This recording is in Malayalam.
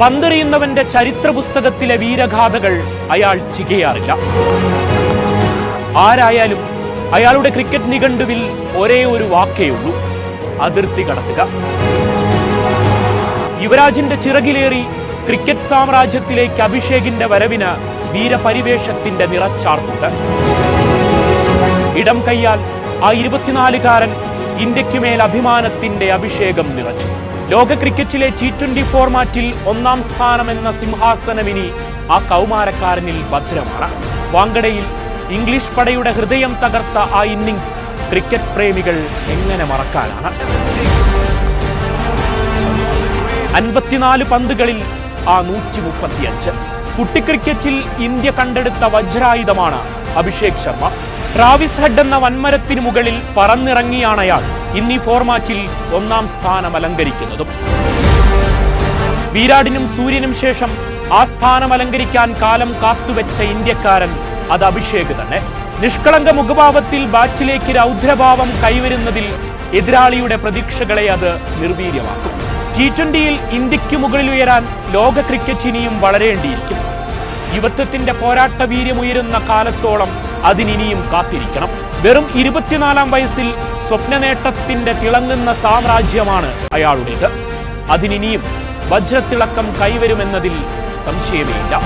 പന്തെറിയുന്നവന്റെ ചരിത്ര പുസ്തകത്തിലെ വീരഗാഥകൾ അയാൾ ചികയാറില്ല. ആരായാലും അയാളുടെ ക്രിക്കറ്റ് നിഘണ്ടുവിൽ ഒരേ ഒരു വാക്കേയുള്ളൂ അതിർത്തി കടത്തുക. യുവരാജിന്റെ ചിറകിലേറി ക്രിക്കറ്റ് സാമ്രാജ്യത്തിലേക്ക് അഭിഷേകിന്റെ വരവിന് വീരപരിവേഷത്തിന്റെ നിറച്ചാർത്തുണ്ട് ഇടം കൈയാൽ ആ ഇരുപത്തിനാലുകാരൻ ഇന്ത്യയ്ക്ക് മേൽ അഭിമാനത്തിന്റെ അഭിഷേകം നിറച്ചു. ലോക ക്രിക്കറ്റിലെ ടി ട്വന്റി ഫോർമാറ്റിൽ ഒന്നാം സ്ഥാനമെന്ന സിംഹാസനമിനി ആ കൗമാരക്കാരനിൽ ഭദ്രമാണ്. വാങ്കഡയിൽ ഇംഗ്ലീഷ് പടയുടെ ഹൃദയം തകർത്ത ആ ഇന്നിംഗ്സ് ക്രിക്കറ്റ് പ്രേമികൾ എങ്ങനെ മറക്കാനാണ്? അൻപത്തിനാല് പന്തുകളിൽ ആ നൂറ്റി മുപ്പത്തിയഞ്ച് കുട്ടിക്രിക്കറ്റിൽ ഇന്ത്യ കണ്ടെടുത്ത വജ്രായുധമാണ് അഭിഷേക് ശർമ്മ. ട്രാവിസ് ഹെഡ് എന്ന വൻമരത്തിന് മുകളിൽ പറന്നിറങ്ങിയാണ് അയാൾ. ഇന്നീ ഫോർമാറ്റിൽ ഒന്നാം സ്ഥാനം അലങ്കരിക്കുന്നതും. വിരാടിനും സൂര്യനും ശേഷം ആ സ്ഥാനം അലങ്കരിക്കാൻ കാലം കാത്തുവെച്ച ഇന്ത്യക്കാരൻ അത് അഭിഷേക് തന്നെ. നിഷ്കളങ്ക മുഖഭാവത്തിൽ ബാച്ചിലേക്ക് രൗദ്രഭാവം കൈവരുന്നതിൽ എതിരാളിയുടെ പ്രതീക്ഷകളെ അത് നിർവീര്യമാക്കും. ടി ട്വന്റിയിൽ ഇന്ത്യയ്ക്ക് മുകളിൽ ഉയരാൻ ലോക ക്രിക്കറ്റ് ഇനിയും വളരേണ്ടിയിരിക്കും. യുവത്വത്തിന്റെ പോരാട്ട വീര്യമുയരുന്ന കാലത്തോളം അതിനിനിയും കാത്തിരിക്കണം. വെറും ഇരുപത്തിനാലാം വയസ്സിൽ സ്വപ്നനേട്ടത്തിന്റെ തിളങ്ങുന്ന സാമ്രാജ്യമാണ് അയാളുടേത്. അതിനിനിയും വജ്രത്തിളക്കം കൈവരുമെന്നതിൽ സംശയമേയില്ല